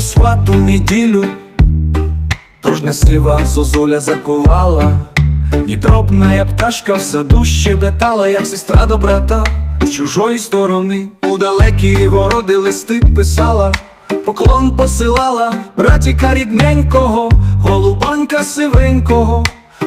свату неділю, тож не зозуля закувала, і дробна пташка в саду щебетала, як сестра до брата з чужої сторони. У далекі городи листи писала, поклон посилала, братіка рідненького, голубанка сивенького.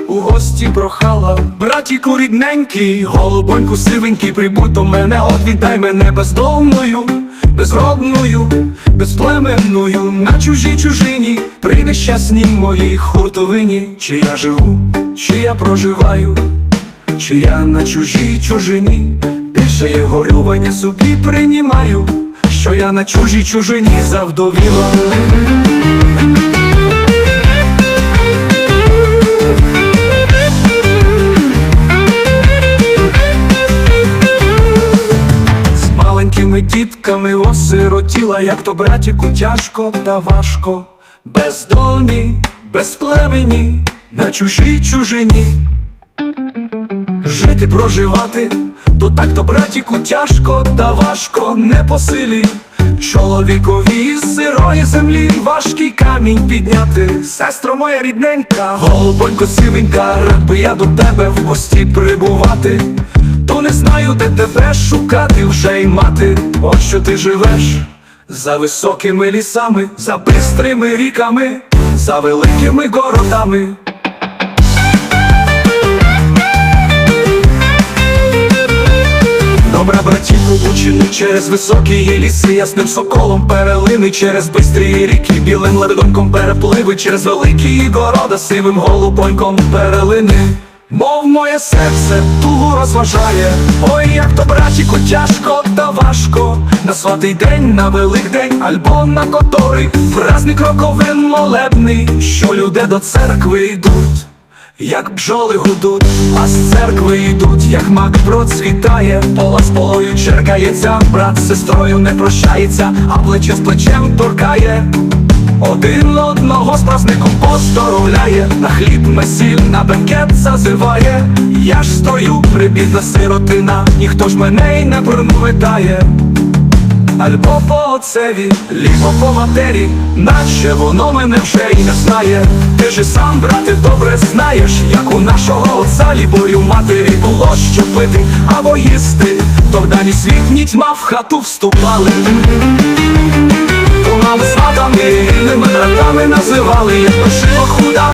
У гості прохала, братіку рідненький, голубоньку сивенький, прибудь до мене, от віддай мене бездомною, безродною, безплеменною, на чужій чужині, при нещасній моїй хуртовині, чи я живу, чи я проживаю, чи я на чужій чужині, більше є горювання собі приймаю, що я на чужій чужині завдовіла. Маленькими дітками осиротіла, як то братіку тяжко та важко, бездомні, безплемені, на чужій чужині. Жити, проживати, то так то братіку тяжко та важко, не по силі. Чоловікові з сирої землі важкий камінь підняти. Сестро моя рідненька, голубонько сивенька, рад би я до тебе в гості прибувати. Де тебе шукати вже й мати. От що ти живеш за високими лісами, за бистрими ріками, за великими городами. Добра братівку учини через високі її ліси, ясним соколом перелини, через бистрі ріки, білим ледоньком перепливи, через великі города, сивим голубоньком перелини. Мов моє серце тугу розважає, ой, як то братіку тяжко та важко. На святий день, на великдень, альбо на которий. Праздник роковин молебний, що люди до церкви йдуть. Як бджоли гудуть, а з церкви йдуть, як мак процвітає, пола з полою черкається, брат з сестрою не прощається, а плече з плечем торкає. Один одного з праздником поздоровляє, на хліб месіль, на бенкет зазиває. Я ж стою, прибідна сиротина, ніхто ж мене й не примовитає. Альбо по отцеві, лібо по матері, наче воно мене вже й не знає. Ти ж сам, брате, добре знаєш, як у нашого отця лібою матері було що пити або їсти, то в дані світ ні тьма в хату вступали. Нам сватами, ними братами називали, як пошила худа